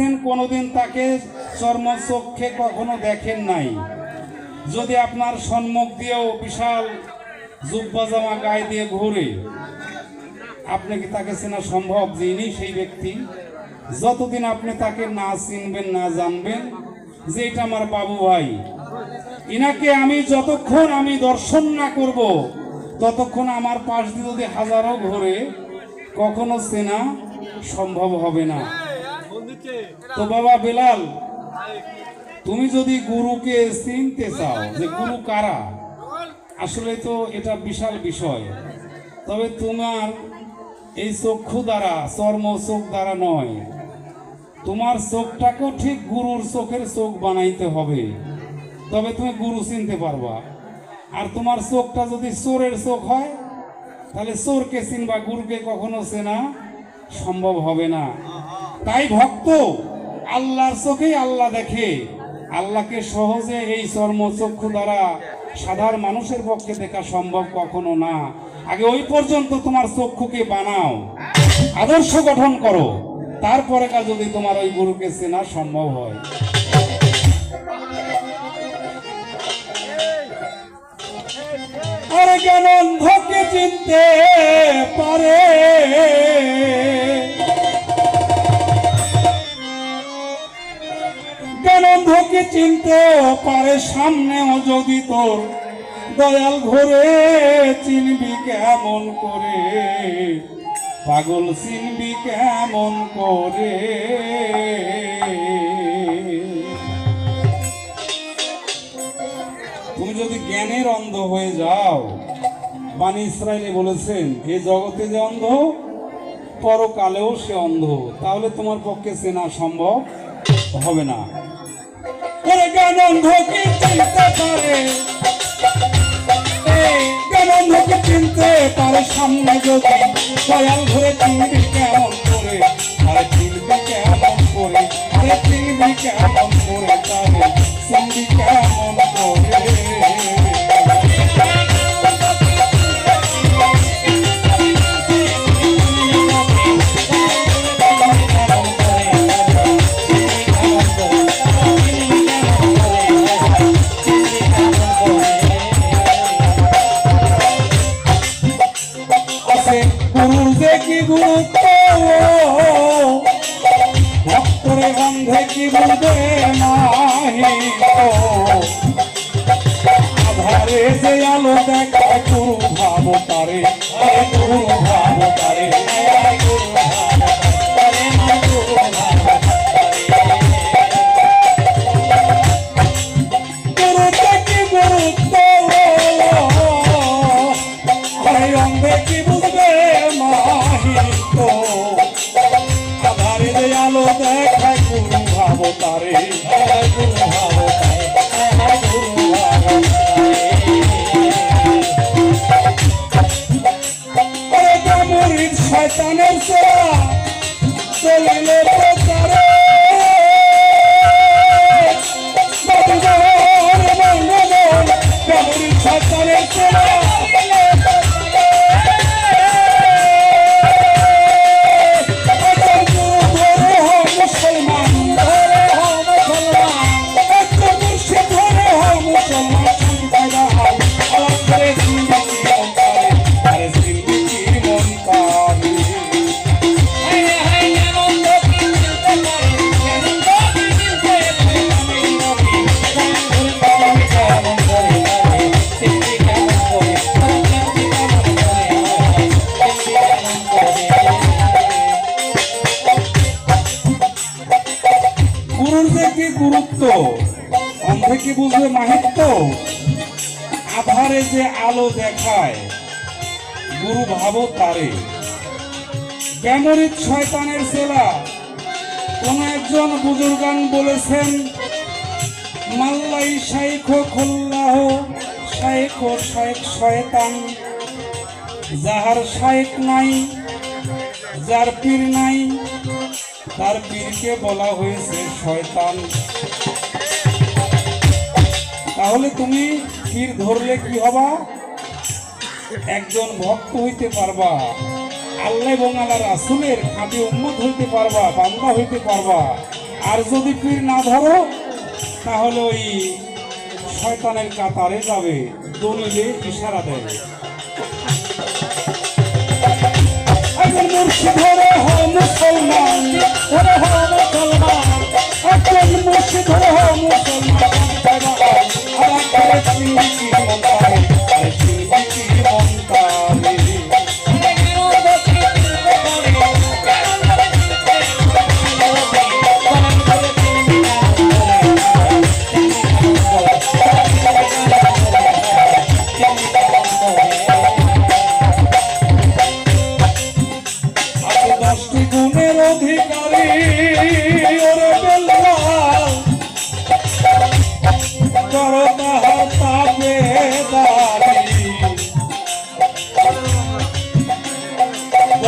দেখছেন কোনোদিন তাকে চর্মচক্ষে কখনো দেখেন নাই। যদি আপনার সম্মুখ দিয়েও বিশাল জুব্বা জামা গায়ে দিয়ে ঘুরে, আপনি কি তাকে চেনা সম্ভব যে সেই ব্যক্তি? যতদিন আপনি তাকে না চিনবেন, না জানবেন, যে এটা আমার বাবু ভাই। ইনাকে আমি যতক্ষণ আমি দর্শন না করব, ততক্ষণ আমার পাশ দিয়ে যদি হাজারো ঘোরে, কখনো চেনা সম্ভব হবে না। তো বাবা বেলাল, তুমি যদি গুরুকে চিনতে চাও যে গুরু কারা, আসলে তো এটা বিশাল বিষয়। তবে তোমার এই চক্ষু দ্বারা, চর্ম চোখ দ্বারা নয়। তোমার চোখটাকেও ঠিক গুরুর চোখের চোখ বানাইতে হবে। তবে তুমি গুরু চিনতে পারবা। আর তোমার চোখটা যদি চোরের চোখ হয়, তাহলে চোরকে চিনবা, গুরুকে কখনো চেনা সম্ভব হবে না। তাই ভক্ত, আল্লাহর চোখেই আল্লাহ দেখে। আল্লাহকে সহজে এই চর্মচক্ষু দ্বারা সাধারণ মানুষের পক্ষে দেখা সম্ভব কখনো না। আগে ওই পর্যন্ত তোমার চক্ষুকে বানাও, আদর্শ গঠন করো। তারপরে কা যদি তোমার ওই গুরুকে চেনা সম্ভব হয়। কেন অন্ধকে চিনতে পারে? চিনতে পারে সামনেও যদি তোর দয়াল ঘুরে, চিনবি কেমন করে? পাগল চিনবি কেমন করে? তুমি যদি জ্ঞানের অন্ধ হয়ে যাও, বাণী ইসরায়েলে বলেছেন, এ জগতে যে অন্ধ, পরকালেও সে অন্ধ। তাহলে তোমার পক্ষে চেনা সম্ভব হবে না। ওরে জ্ঞান অন্ধকে চিনতে পারে। অন্ধকে চিনতে পারে সামনে যদি দয়াল ধরে চিনবি কেমন করে, আরে চিনবি আধারে যে আলো দেখা যে কি গুরুত্ব অন্ধে কি বুঝবে মাহিত্য আধারে যে আলো দেখায়, গুরু ভাবো তারে। ব্যামরিত শয়তানের সেলা, কোন একজন বুজুর্গান বলেছেন, মাল্লাই শাইখ খুল্লাহ, শাইখ শাইখ শয়তান, যাহার শাইখ নাই যার পীর নাই, তার পীরকে বলা হয়েছে শয়তান। তাহলে তুমি পীর ধরলে কি হবা? একজন ভক্ত হইতে পারবা, আল্লাহ এবং আল্লাহ রাসুলের খাঁটি উন্মত হইতে পারবা, বান্দা হইতে পারবা। আর যদি পীর না ধরো, তাহলে ওই শয়তানের কাতারে যাবে, দলিলে ইশারা দেয় মুর্শিদ হরে হ মুসলমান হরে হ মুসলমান। একজন মুর্শিদ হরে হ মুসলমান।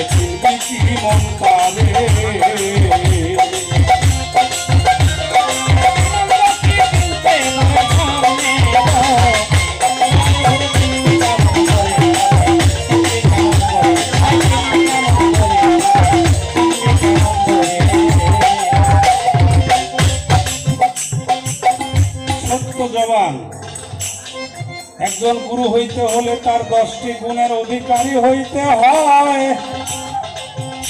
আরে চিনবি কি গুরু হইতে হলে তার দশটি গুণের অধিকারী হইতে হয়।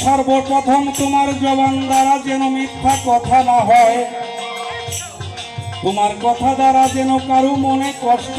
সর্বপ্রথম তোমার জবান দ্বারা যেন মিথ্যা কথা না হয়। তোমার কথা দ্বারা যেন কারও মনে কষ্ট